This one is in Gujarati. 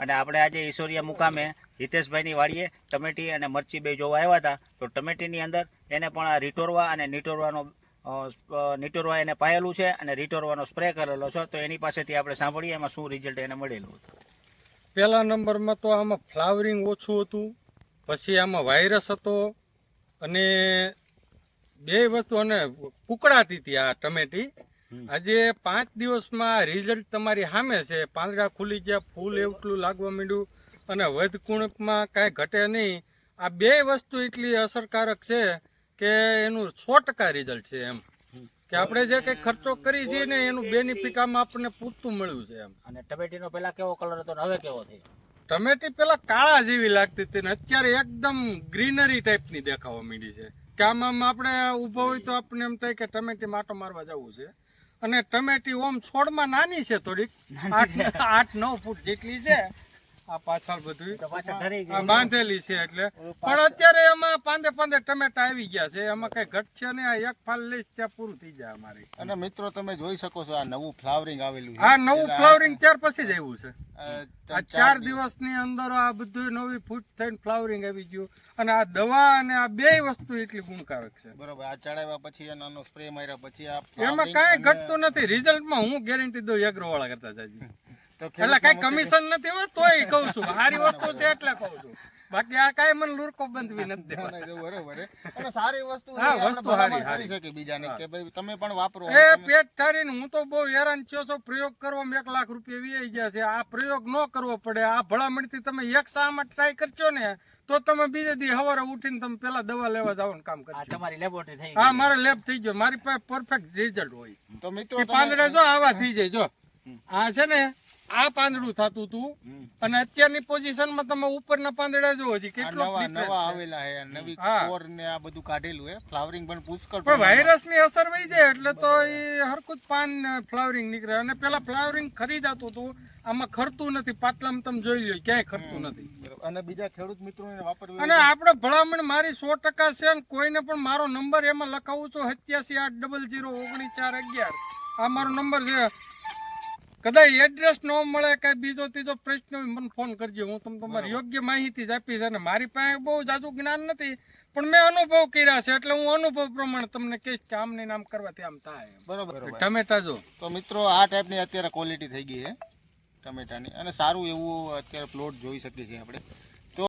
અને આપણે આજે ઈશ્વરિયા મુકામે હિતેશભાઈની વાડીએ ટમેટી અને મરચી બે જોવા આવ્યા હતા. તો ટમેટીની અંદર એને પણ આ રીટોરવા અને નીટોરવાનો નિટોરવા એને પાયેલું છે અને રીટોરવાનો સ્પ્રે કરેલો છે. તો એની પાસેથી આપણે સાંભળીએ, એમાં શું રિઝલ્ટ એને મળેલું હતું. પહેલા નંબરમાં તો આમાં ફ્લાવરિંગ ઓછું હતું, પછી આમાં વાયરસ હતો અને બે વસ્તુ અને કુકડાતી હતી આ ટમેટી. આજે પાંચ દિવસમાં રિઝલ્ટ તમારી સામે છે. પાંદડા ખુલી ગયા ફૂલ એટલું લાગવા માંડ્યું અને વધકુણકમાં કાંઈ ઘટે નહીં. આ બે વસ્તુ એટલી અસરકારક છે કે એનું સો ટકા રિઝલ્ટ છે એમ. કે આપણે જે કઈ ખર્ચો કરી છે ને એનું બેનિફિટ આમાં આપણને પૂરતું મળ્યું છે એમ. અને ટમેટીનો પેલા કેવો કલર હતો હવે કેવો થયો ટમેટી પેલા કાળા જેવી લાગતી હતી ને અત્યારે એકદમ ગ્રીનરી ટાઈપની દેખાવા માંડી છે. કે આમાં આપણે ઊભો હોય તો આપણને એમ થાય કે ટમેટી માટો મારવા જવું છે. અને ટમેટી ઓમ છોડમાં નાની છે થોડીક. આઠ આઠ નવ ફૂટ જેટલી છે. આ પાછળ બધું બાંધેલી છે એટલે. પણ અત્યારે એમાં પાંદે પાંદે ટમેટા આવી ગયા છે. એમાં કઈ ઘટશે ને આ એક ફાલ લઈશ ત્યાં પૂરું થઈ જાય અમારી. અને મિત્રો તમે જોઈ શકો છો આ નવું ફ્લાવરિંગ આવેલું છે. આ નવું ફ્લાવરિંગ ત્યાર પછી જ આવ્યું છે. આ આ ચાર દિવસની અંદર આ બધું નવી ફૂટ થઈને ફ્લાવરિંગ આવી ગયું. અને આ દવા અને આ બે વસ્તુ એટલી ગુણકારક છે. બરોબર આ ચડાવ્યા પછી અને સ્પ્રે માર્યા પછી આ એમાં કઈ ઘટતું નથી. રિઝલ્ટમાં હું ગેરંટી દઉં એગ્રો વાળા કરતા જાજી. એટલે કઈ કમિશન નથી હોય તોય કહું છું. સારી વસ્તુ છે એટલે કહું છું. બાકી આ કાંઈ મને લુરકો બંધવી નથી ના, ના, બરોબર અને સારી વસ્તુ હા, વસ્તુ સારી, સારી. શકે બીજાને કે ભાઈ તમે પણ વાપરો. એ પેટ ઠારીને હું તો બહુ હેરાન થયો છો. પ્રયોગ કરવામાં એક લાખ રૂપિયા વી ગયા છે. આ પ્રયોગ ન કરવો પડે. આ ભલામણથી તમે એક સામાં ટ્રાય કરજો ને તો તમે બીજે દી સવારે ઉઠીને તમે પેલા દવા લેવા જવાનું કામ કરજો. તમારી લેબોરેટરી થઈ હા મારે લેબ થઈ ગયો. મારી પાસે પરફેક્ટ રિઝલ્ટ હોય. તો મિત્રો પાંદડા જો આવા થઈ જાય જો. આ છે ને આ પાંદડું થતું હતું અને અત્યારની પોઝિશનમાં તમે ઉપરના પાંદડા જો હજી કેટલો નવા. આવેલા છે નવી કોર ને આ બધું કાઢેલું છે ફ્લાવરિંગ પણ પુષ્કળ પણ વાયરસની અસર વહી જાય એટલે તો એ હરકું પાન ફ્લાવરિંગ નીકળે. અને પેલા ફ્લાવરિંગ ખરીદાતું હતું આમાં ખરતું નથી. પાટલામાં તમે જોઈ લો ક્યાંય ખરતું નથી. અને બીજા ખેડૂત મિત્રોને વાપરવી અને આપણે ભલામણ મારી સો ટકા છે કોઈને પણ મારો નંબર એમાં લખાવું છું સત્યાસી આઠ ડબલ જીરો ઓગણીસ ચાર અગિયાર. આ મારો નંબર છે કદાચ એડ્રેસ ન મળે કઈ બીજો ત્રીજો પ્રશ્ન હોય મને ફોન કરજો. હું તમને તમારી યોગ્ય માહિતી જ આપીશ અને મારી પાસે બહુ જાજુ જ્ઞાન નથી પણ મેં અનુભવ કર્યા છે એટલે હું અનુભવ પ્રમાણે તમને કહીશ કે આમ નામ આમ કરવાથી આમ થાય. બરોબર બરોબર. ટમેટા જો. તો મિત્રો આ ટાઈપની અત્યારે ક્વોલિટી થઈ ગઈ છે ટમેટાની. અને સારું એવું અત્યારે પ્લોટ જોઈ શકીએ છીએ આપણે.